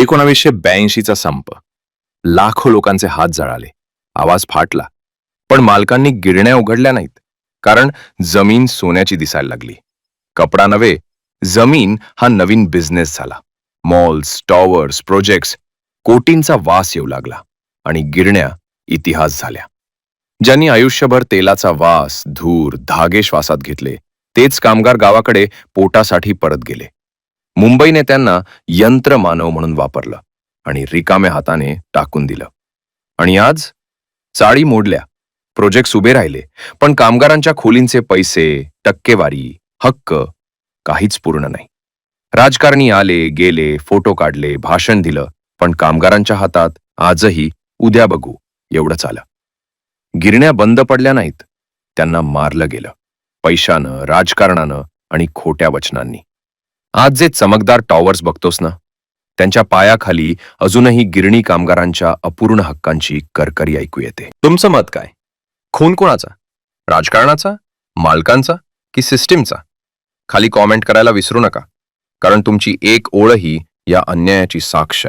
एकोणावीसशे ब्याऐंशीचा संप. लाखो लोकांचे हात जळाले. आवाज फाटला. पण मालकांनी गिरण्या उघडल्या नाहीत. कारण जमीन सोन्याची दिसायला लागली. कपडा नव्हे जमीन हा नवीन बिझनेस झाला. मॉल्स टॉवर्स प्रोजेक्ट्स कोटींचा वास येऊ लागला. आणि गिरण्या इतिहास झाल्या. ज्यांनी आयुष्यभर तेलाचा वास धूर धागे श्वासात घेतले तेच कामगार गावाकडे पोटासाठी परत गेले. मुंबईने त्यांना यंत्रमानव म्हणून वापरलं आणि रिकाम्या हाताने टाकून दिलं. आणि आज चाळी मोडल्या प्रोजेक्ट्स उभे राहिले पण कामगारांच्या खोलींचे पैसे टक्केवारी हक्क काहीच पूर्ण नाही. राजकारणी आले गेले फोटो काढले भाषण दिलं पण कामगारांच्या हातात आजही उद्या बघू एवढंच आलं. गिरण्या बंद पडल्या नाहीत त्यांना मारलं गेलं पैशानं राजकारणानं आणि खोट्या वचनांनी. आज जे चमकदार टॉवर्स बघतोस ना त्यांच्या पायाखाली अजूनही गिरणी कामगारांच्या अपूर्ण हक्कांची करकरी ऐकू येते. तुमचं मत काय? खून कोणाचा? राजकारणाचा? मालकांचा? की सिस्टीमचा? खाली कॉमेंट करायला विसरू नका कारण तुमची एक ओळही या अन्यायाची साक्ष आहे.